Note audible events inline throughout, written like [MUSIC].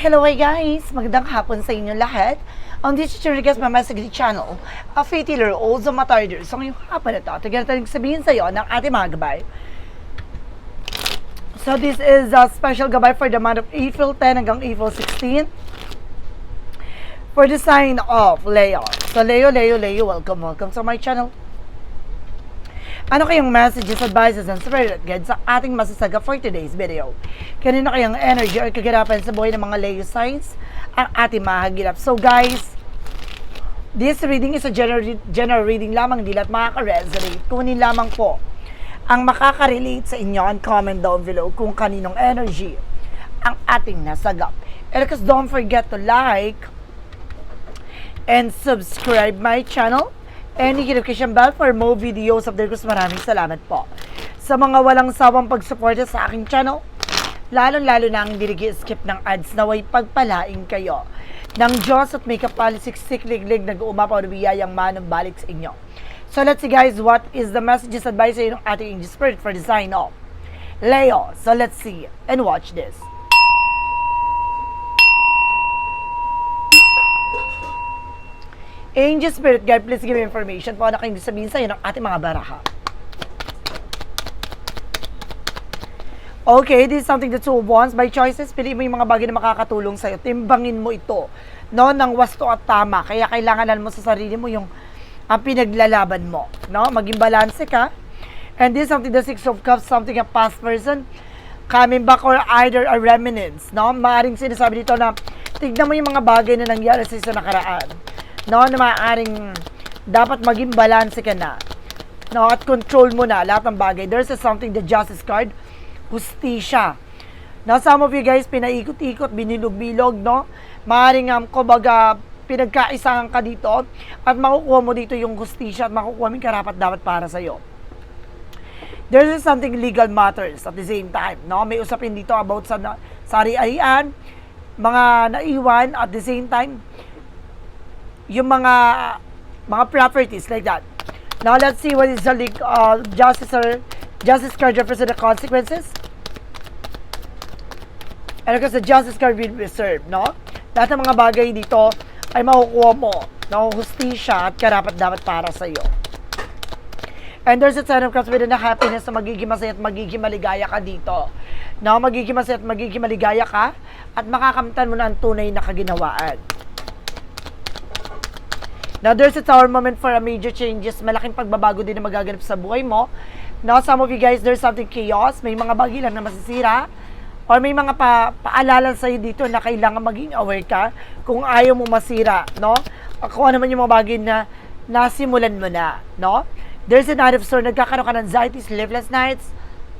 Hello hi guys! Magandang hapon sa inyo lahat. On this is guest Mama Sagli Channel, a faith healer, also matarder. So ngayong hapon na tignan natin sabihin sa iyo ng ating mga gabay. So this is a special gabay for the month of April 10 hanggang April 16. For the sign of Leo. So Leo, Leo, Leo, welcome, welcome to my channel. Ano kayong messages, advices, and spirit guides sa ating masasaga for today's video? Kanino kayang energy or kaganapan sa buhay ng mga Leo signs ang ating mahagilap? So guys, this reading is a general, general reading lamang, di lahat makaka-resonate. Kunin lamang po ang makaka-relate sa inyo and comment down below kung kaninong energy ang ating nasagap. And because don't forget to like and subscribe my channel hit notification bell for more videos of Dirkus. Maraming salamat po. Sa mga walang sawang pagsuporta sa aking channel, lalong-lalo na ang hindi skip ng ads naway pagpalaing kayo ng Diyos at may kapalisiksik liglig nag-uumapaw na biyayang manong balik sa inyo. So let's see guys, what is the messages advice sa ng ating angel spirit for the sign of Leo. So let's see and watch this. Angel Spirit Guide, please give me information po ano kayong sabihin sa iyo ng ating mga baraha. Okay, this is something that two wants by choices. Pili mo yung mga bagay na makakatulong sa'yo. Timbangin mo ito. No, ng wasto at tama. Kaya kailangan mo sa sarili mo yung ang pinaglalaban mo. No, maging balanse ka. And this is something the Six of Cups, something a past person coming back or either a remnants. No, maaring sinasabi dito na tignan mo yung mga bagay na nangyari sa isa nakaraan. No, na maaaring dapat maging balanse ka na. No, at control mo na lahat ng bagay. There's a something the justice card hustisya. Now, some of you guys, pinaikot-ikot, binilog-bilog, no? Maaring, um, kumbaga, pinagkaisahan ka dito at makukuha mo dito yung hustisya at makukuha mo yung karapat dapat para sa'yo. There's something legal matters at the same time, no? May usapin dito about sa na, sari-arian, mga naiwan at the same time, yung mga mga properties like that. Now, let's see what is the leg, uh, justice or justice card represent the consequences. And because the justice card will be reserved, no? Lahat ng mga bagay dito ay makukuha mo, no? Hustisya at karapat dapat para sa iyo. And there's a ten of cups with a happiness na magiging masaya at magiging maligaya ka dito. No, magiging masaya at magiging maligaya ka at makakamtan mo na ang tunay na kaginawaan. Now, there's a tower moment for a major changes. Malaking pagbabago din na magaganap sa buhay mo. Now, some of you guys, there's something chaos. May mga bagay lang na masisira. Or may mga pa paalala sa'yo dito na kailangan maging aware ka kung ayaw mo masira, no? Kung ano man yung mga bagay na nasimulan mo na, no? There's a night of sorrow. Nagkakaroon ka ng anxiety, sleepless nights.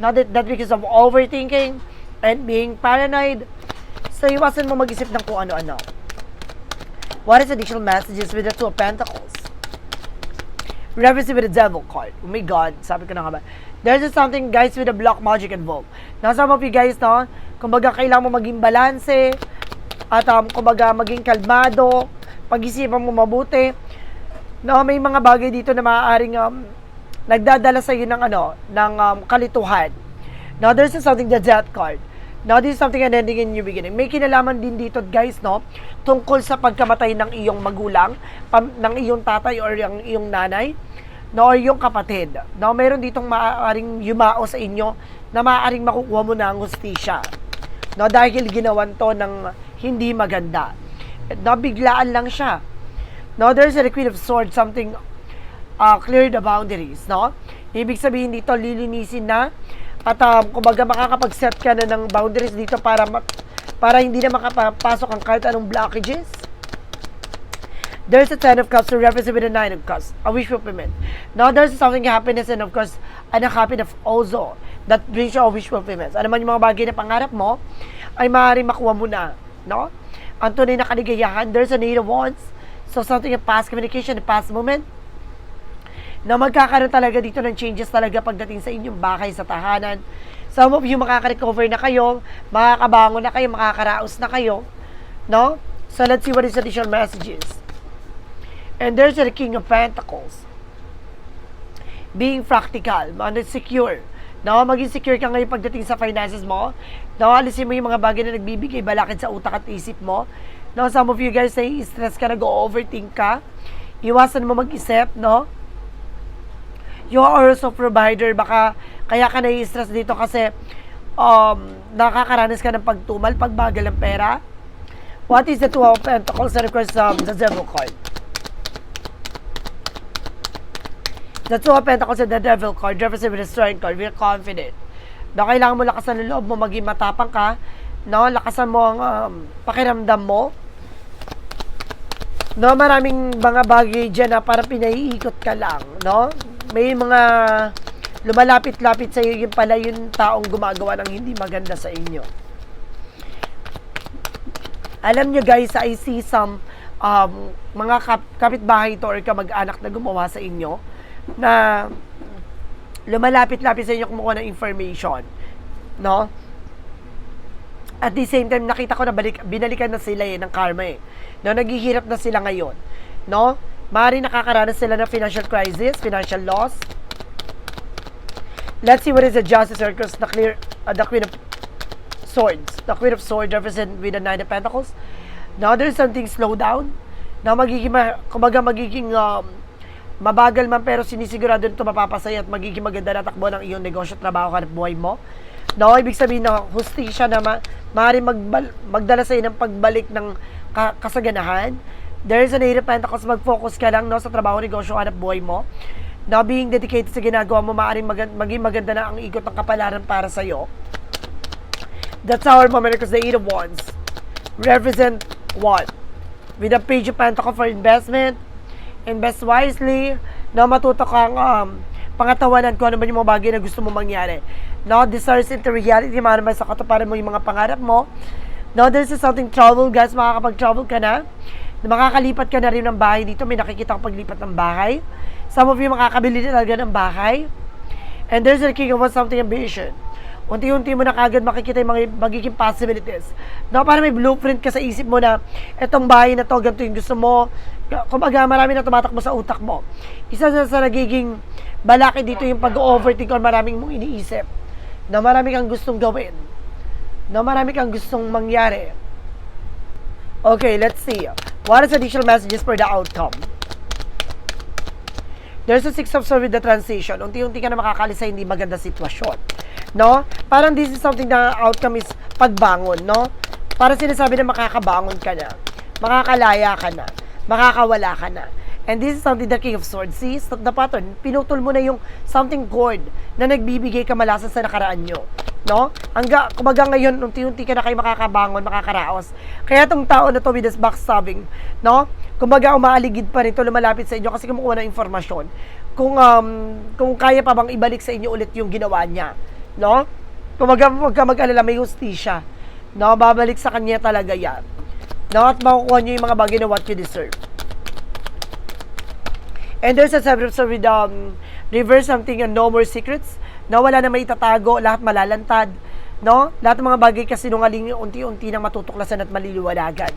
Not that, that because of overthinking and being paranoid. So, iwasan mo mag-isip ng kung ano-ano. What is additional messages with the Two of Pentacles? Reference with the Devil card. Oh my God, sabi ko na nga ba. There's just something, guys, with the block magic involved. Now, some of you guys, no, kumbaga kailangan mo maging balanse, at um, kumbaga maging kalmado, pag-isipan mo mabuti. No, may mga bagay dito na maaaring um, nagdadala sa iyo ng ano, ng um, kalituhan. Now, there's something, the Death card. Now, this is something an ending in new beginning. May kinalaman din dito, guys, no? Tungkol sa pagkamatay ng iyong magulang, pam, ng iyong tatay or yung iyong nanay, no? Or yung kapatid. No? Meron ditong maaaring yumao sa inyo na maaaring makukuha mo na ang hustisya. No? Dahil ginawan to ng hindi maganda. No? Biglaan lang siya. No? There's a Queen of Swords, something uh, clear the boundaries, no? Ibig sabihin dito, lilinisin na at um, kumbaga makakapag-set ka na ng boundaries dito para para hindi na makapasok ang kahit anong blockages. There's a Ten of Cups to represent with a Nine of Cups, a wish fulfillment. Now, there's something happiness and of course, an happiness also that brings you a wish fulfillment. Ano man yung mga bagay na pangarap mo, ay maaaring makuha mo na, no? Ang tunay na kaligayahan, there's a Eight of Wands, so something in past communication, past moment, na magkakaroon talaga dito ng changes talaga pagdating sa inyong bahay sa tahanan. Some of you makaka-recover na kayo, makakabangon na kayo, makakaraos na kayo, no? So let's see what is additional messages. And there's the King of Pentacles. Being practical, ano, secure. No, maging secure ka ngayon pagdating sa finances mo. No, alisin mo yung mga bagay na nagbibigay balakid sa utak at isip mo. No, some of you guys ay stress ka, nag-overthink ka. Iwasan mo mag-isip, no? You are also provider, baka kaya ka nai-stress dito kasi um, nakakaranas ka ng pagtumal, pagbagal ng pera. What is the two of pentacles and of um, the devil card? The two of pentacles and the devil card represent with the strength card, we're confident. Na kailangan mo lakasan ng loob mo, maging matapang ka, no? Lakasan mo ang um, pakiramdam mo. No, maraming mga bagay dyan na parang pinaiikot ka lang, no? May mga lumalapit-lapit sa iyo yung pala yung taong gumagawa ng hindi maganda sa inyo. Alam nyo guys, I see some um, mga kap- kapitbahay to or kamag-anak na gumawa sa inyo na lumalapit-lapit sa inyo kumukuha ng information. No? At the same time, nakita ko na balik, binalikan na sila eh, ng karma eh. No, naghihirap na sila ngayon. No? Maaari nakakaranas sila ng financial crisis, financial loss. Let's see what is the justice circles, the clear, uh, the queen of swords. The queen of swords represent with the nine of pentacles. Now, there's something slow down. Na magiging, ma- kumbaga magiging um, mabagal man pero sinisigurado nito mapapasaya at magiging maganda na takbo ng iyong negosyo, trabaho, hanap buhay mo. No, ibig sabihin na hustisya na ma- maaari magbal- magdala sa ng pagbalik ng ka- kasaganahan. There is an eight of pentacles, mag-focus ka lang no, sa trabaho, negosyo, hanap buhay mo. Now, being dedicated sa ginagawa mo, maaaring mag- maging maganda na ang ikot ng kapalaran para sa'yo. That's our moment because the eight of wands represent what? With the page of pentacle for investment, invest wisely, na matuto kang um, pangatawanan kung ano ba yung mga bagay na gusto mo mangyari. No, desires into reality, naman sa katuparan mo yung mga pangarap mo. No, there's something travel, guys, makakapag-travel ka na. Makakalipat ka na rin ng bahay dito. May nakikita kang paglipat ng bahay. Some of you makakabili talaga ng bahay. And there's a king of something ambition. Unti-unti mo na kagad makikita yung mga magiging possibilities. No, para may blueprint ka sa isip mo na etong bahay na to, ganito yung gusto mo. Kumbaga, marami na tumatakbo sa utak mo. Isa sa, sa nagiging balaki dito yung pag-overthink or maraming mong iniisip. Na marami kang gustong gawin. Na marami kang gustong mangyari. Okay, let's see. What is additional messages for the outcome? There's a six of swords with the transition. Unti-unti ka na makakalis sa hindi maganda sitwasyon. No? Parang this is something na outcome is pagbangon, no? Para sinasabi na makakabangon ka na. Makakalaya ka na. Makakawala ka na. And this is something the King of Swords sees the pattern. Pinutol mo na yung something cord na nagbibigay kamalasan sa nakaraan nyo. No? Hangga, kumaga ngayon, unti-unti ka na kayo makakabangon, makakaraos. Kaya tong tao na to with this backstabbing, no? Kumbaga, umaaligid pa rito, lumalapit sa inyo kasi kumukuha ng informasyon. Kung, um, kung kaya pa bang ibalik sa inyo ulit yung ginawa niya. No? Kumbaga, huwag ka mag-alala, may hustisya. No? Babalik sa kanya talaga yan. No? At makukuha niyo yung mga bagay na what you deserve. And there's a of with um, reverse something and no more secrets. No, wala na may itatago, lahat malalantad. No? Lahat ng mga bagay kasi nungaling unti-unti nang matutuklasan at maliliwanagan.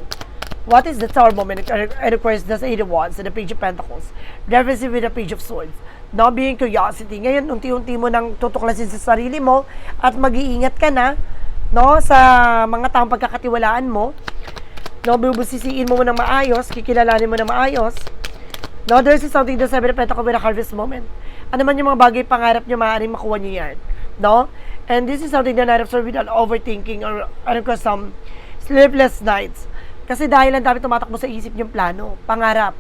What is the Tower moment? And of course, the Eight of Wands and the Page of Pentacles. Reversing with the Page of Swords. No, being curiosity. Ngayon, unti-unti mo nang tutuklasin sa sarili mo at mag-iingat ka na no, sa mga taong pagkakatiwalaan mo. No, bubusisiin mo mo ng maayos, kikilalanin mo ng maayos. No, there's something the Seven of Pentacles with a harvest moment. Ano man yung mga bagay pangarap nyo, maaaring makuha nyo yan. No? And this is something that Night of Swords with an overthinking or ano ko, some sleepless nights. Kasi dahil ang dami tumatakbo sa isip yung plano, pangarap.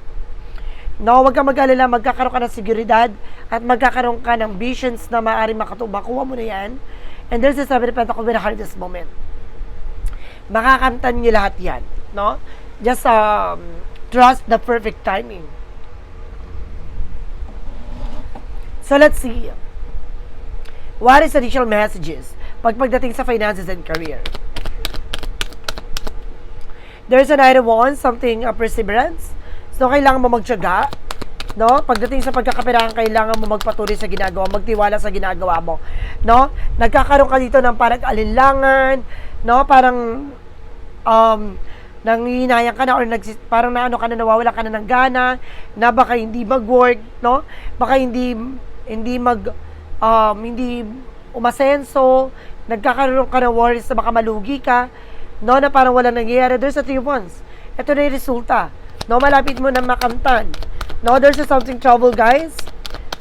No, wag ka mag-alala, magkakaroon ka ng seguridad at magkakaroon ka ng visions na maaaring makatuba. Kuha mo na yan. And there's a Seven of Pentacles with a harvest moment. Makakamtan nyo lahat yan. No? Just um, trust the perfect timing. So let's see. What is additional messages pag pagdating sa finances and career? There's an item one, something uh, perseverance. So, kailangan mo magtyaga. No? Pagdating sa pagkakapirahan, kailangan mo magpatuloy sa ginagawa, magtiwala sa ginagawa mo. No? Nagkakaroon ka dito ng parang alinlangan, no? Parang um, nangihinayang ka na or nagsis, parang naano ka na nawawala ka na ng gana na baka hindi mag-work, no? Baka hindi hindi mag um, hindi umasenso, nagkakaroon ka ng worries na baka malugi ka, no, na parang walang nangyayari. There's a wands. Ito na yung resulta. No, malapit mo na makamtan. No, there's a something trouble, guys.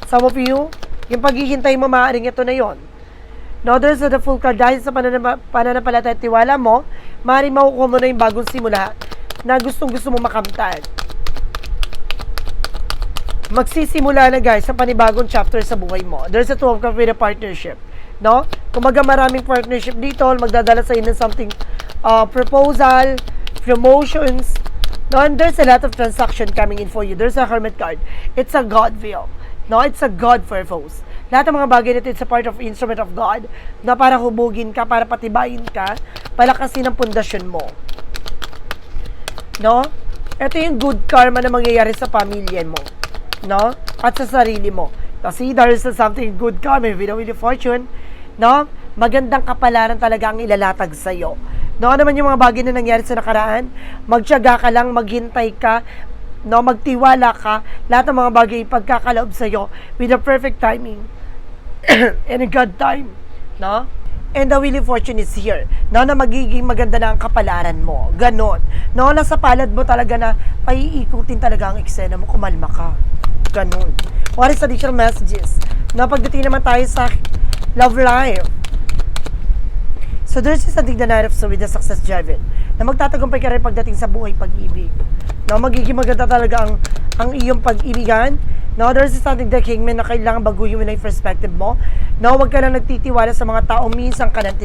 Some of you, yung paghihintay mo, maaaring ito na yon. No, there's a the full card dahil sa pananapa, pananampalataya at tiwala mo, maaaring makukuha mo na yung bagong simula na gustong gusto mo makamtan. Magsisimula na guys sa panibagong chapter sa buhay mo. There's a two of cups with a partnership. No? Kumaga maraming partnership dito, magdadala sa ng something uh, proposal, promotions, no? And there's a lot of transaction coming in for you. There's a hermit card. It's a God will. No? It's a God purpose. Lahat ng mga bagay nito, it's a part of instrument of God na para hubugin ka, para patibayin ka, palakasin ang pundasyon mo. No? Ito yung good karma na mangyayari sa pamilya mo. No? At sa sarili mo. Kasi there is something good karma, if you know, with fortune, no? Magandang kapalaran talaga ang ilalatag sa'yo. No, ano naman yung mga bagay na nangyari sa nakaraan? Magtiyaga ka lang, maghintay ka, no, magtiwala ka, lahat ng mga bagay pagkakaloob sa'yo with the perfect timing [COUGHS] and a good time, no? And the wheel of fortune is here. No, na magiging maganda na ang kapalaran mo. Ganon. No, nasa palad mo talaga na paiikutin talaga ang eksena mo. Kumalma ka. Ganon. What is additional messages? No, pagdating naman tayo sa love life. So there's this something the night of so with the success driven na magtatagumpay ka rin pagdating sa buhay pag-ibig. No, magiging maganda talaga ang ang iyong pag-ibigan. No, there's this something the kingman na kailangan baguhin mo na yung perspective mo. No, wag ka lang nagtitiwala sa mga tao minsan ka ng.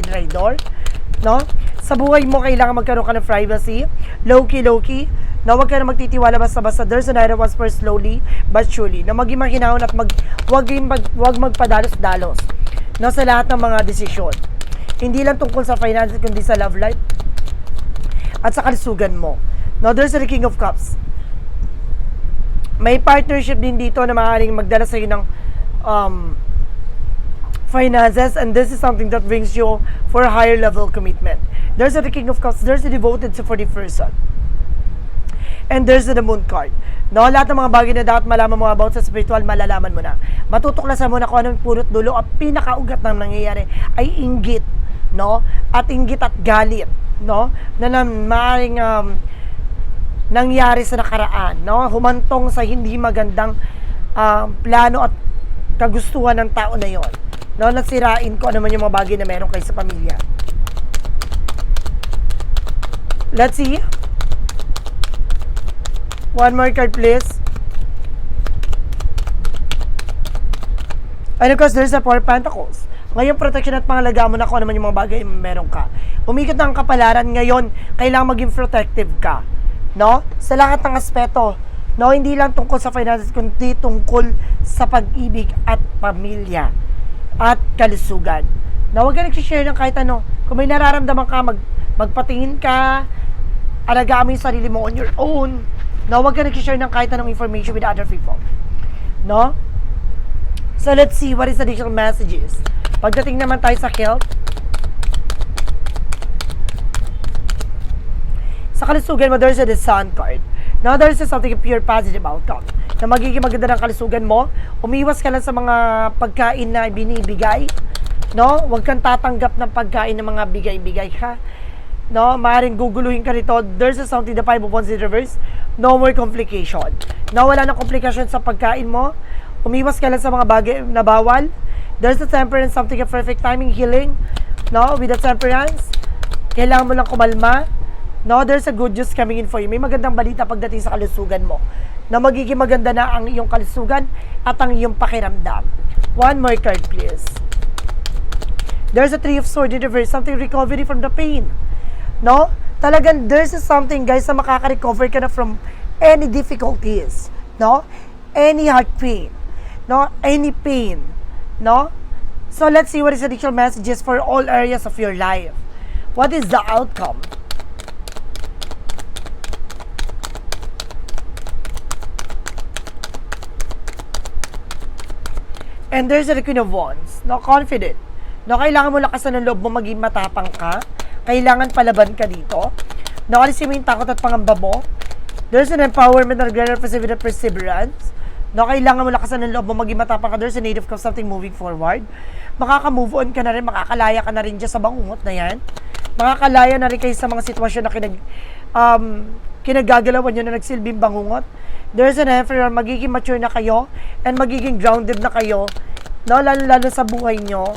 No? Sa buhay mo, kailangan magkaroon ka ng privacy. Low-key, low-key. No, wag ka na magtitiwala basta-basta. There's an item for slowly but surely. Na maging makinahon at mag, wag, yung mag, wag magpadalos-dalos. No, sa lahat ng mga desisyon. Hindi lang tungkol sa finances, kundi sa love life at sa kalusugan mo. No, there's the King of Cups. May partnership din dito na maaaring magdala sa iyo ng um, finances and this is something that brings you for a higher level commitment. There's the King of Cups, there's the devoted for the person. And there's the moon card. No, lahat ng mga bagay na dapat malaman mo about sa spiritual, malalaman mo na. Matutuklasan mo na kung anong punot dulo at pinakaugat ng nangyayari ay inggit, no? At inggit at galit, no? Na, na maaaring um, nangyari sa nakaraan, no? Humantong sa hindi magandang um, plano at kagustuhan ng tao na yon. No, nasirain ko ano man yung mga bagay na meron kayo sa pamilya. Let's see. One more card, please. And of course, there's a Four Pentacles. Ngayon, protection at pangalagaan mo na kung ano man yung mga bagay meron ka. Umikot ang kapalaran ngayon, kailangan maging protective ka. No? Sa lahat ng aspeto. No, hindi lang tungkol sa finances, kundi tungkol sa pag-ibig at pamilya at kalusugan. Na huwag ka nagsishare ng kahit ano. Kung may nararamdaman ka, mag, magpatingin ka, alagaan mo yung sarili mo on your own. No, huwag ka nagsishare ng kahit anong information with other people. No? So, let's see what is the additional messages. Pagdating naman tayo sa health, sa kalusugan mo, there's a the sun card. Now, there's a something pure positive outcome. Na magiging maganda ng kalusugan mo, umiwas ka lang sa mga pagkain na binibigay. No? Huwag kang tatanggap ng pagkain ng mga bigay-bigay ka. No? Maaaring guguluhin ka nito. There's a something, the five of wands in reverse. No more complication. No, wala ng komplikasyon sa pagkain mo. Umiwas ka lang sa mga bagay na bawal. There's a temperance, something a perfect timing, healing. No? With the temperance, kailangan mo lang kumalma. No, there's a good news coming in for you. May magandang balita pagdating sa kalusugan mo. Na magiging maganda na ang iyong kalusugan at ang iyong pakiramdam. One more card, please. There's a three of swords in reverse, something recovery from the pain. No? Talagang there's something, guys, na makaka-recover ka na from any difficulties. No? Any heart pain. No? Any pain. No? So let's see what is the additional messages for all areas of your life. What is the outcome? And there's the Queen of Wands. No, confident. No, kailangan mo lakasan ng loob mo, maging matapang ka. Kailangan palaban ka dito. No, alisin mo yung takot at pangamba mo. There's an empowerment na nagre-represent with a perseverance. No, kailangan mo lakasan ng loob mo, maging matapang ka. There's a native of something moving forward. Makaka-move on ka na rin, makakalaya ka na rin dyan sa bangungot na yan. Makakalaya na rin kayo sa mga sitwasyon na kinag, um, kinagagalawan nyo na nagsilbing bangungot. There's an emperor, magiging mature na kayo and magiging grounded na kayo. No, lalo-lalo sa buhay nyo.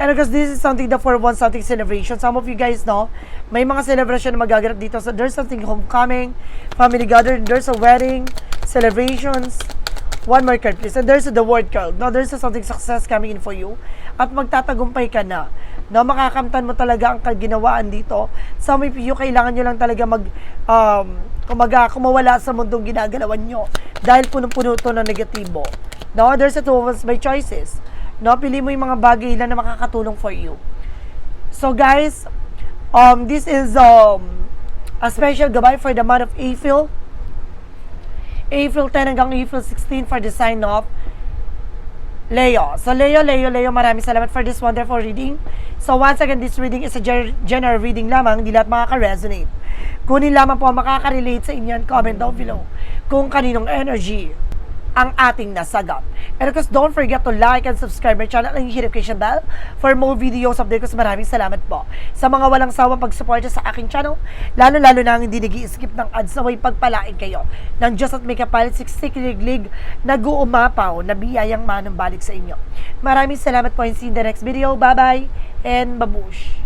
And because this is something the for one something celebration. Some of you guys know, may mga celebration na magaganap dito. So there's something homecoming, family gathering, there's a wedding, celebrations. One more card please. And there's the word card. Now there's something success coming in for you. At magtatagumpay ka na. No, makakamtan mo talaga ang ginawaan dito. Some of you, kailangan nyo lang talaga mag, um, kumaga, kumawala sa mundong ginagalawan nyo. Dahil punong-puno to ng negatibo. No, there's a two of us by choices. No, pili mo yung mga bagay lang na makakatulong for you. So guys, um, this is um, a special gabay for the month of April. April 10 hanggang April 16 for the sign off. Leo. So Leo, Leo, Leo, maraming salamat for this wonderful reading. So once again, this reading is a gen- general reading lamang, hindi lahat makaka-resonate. Kunin lamang po makaka-relate sa inyo comment down below kung kaninong energy ang ating nasagap. And of course, don't forget to like and subscribe my channel and hit notification bell for more videos update ko. Maraming salamat po sa mga walang sawang pag-support sa aking channel. Lalo-lalo na ang hindi nag skip ng ads na way pagpalain kayo ng Diyos at may kapalit siksikiliglig nag-uumapaw na biyayang manong sa inyo. Maraming salamat po and see you in the next video. Bye-bye and babush!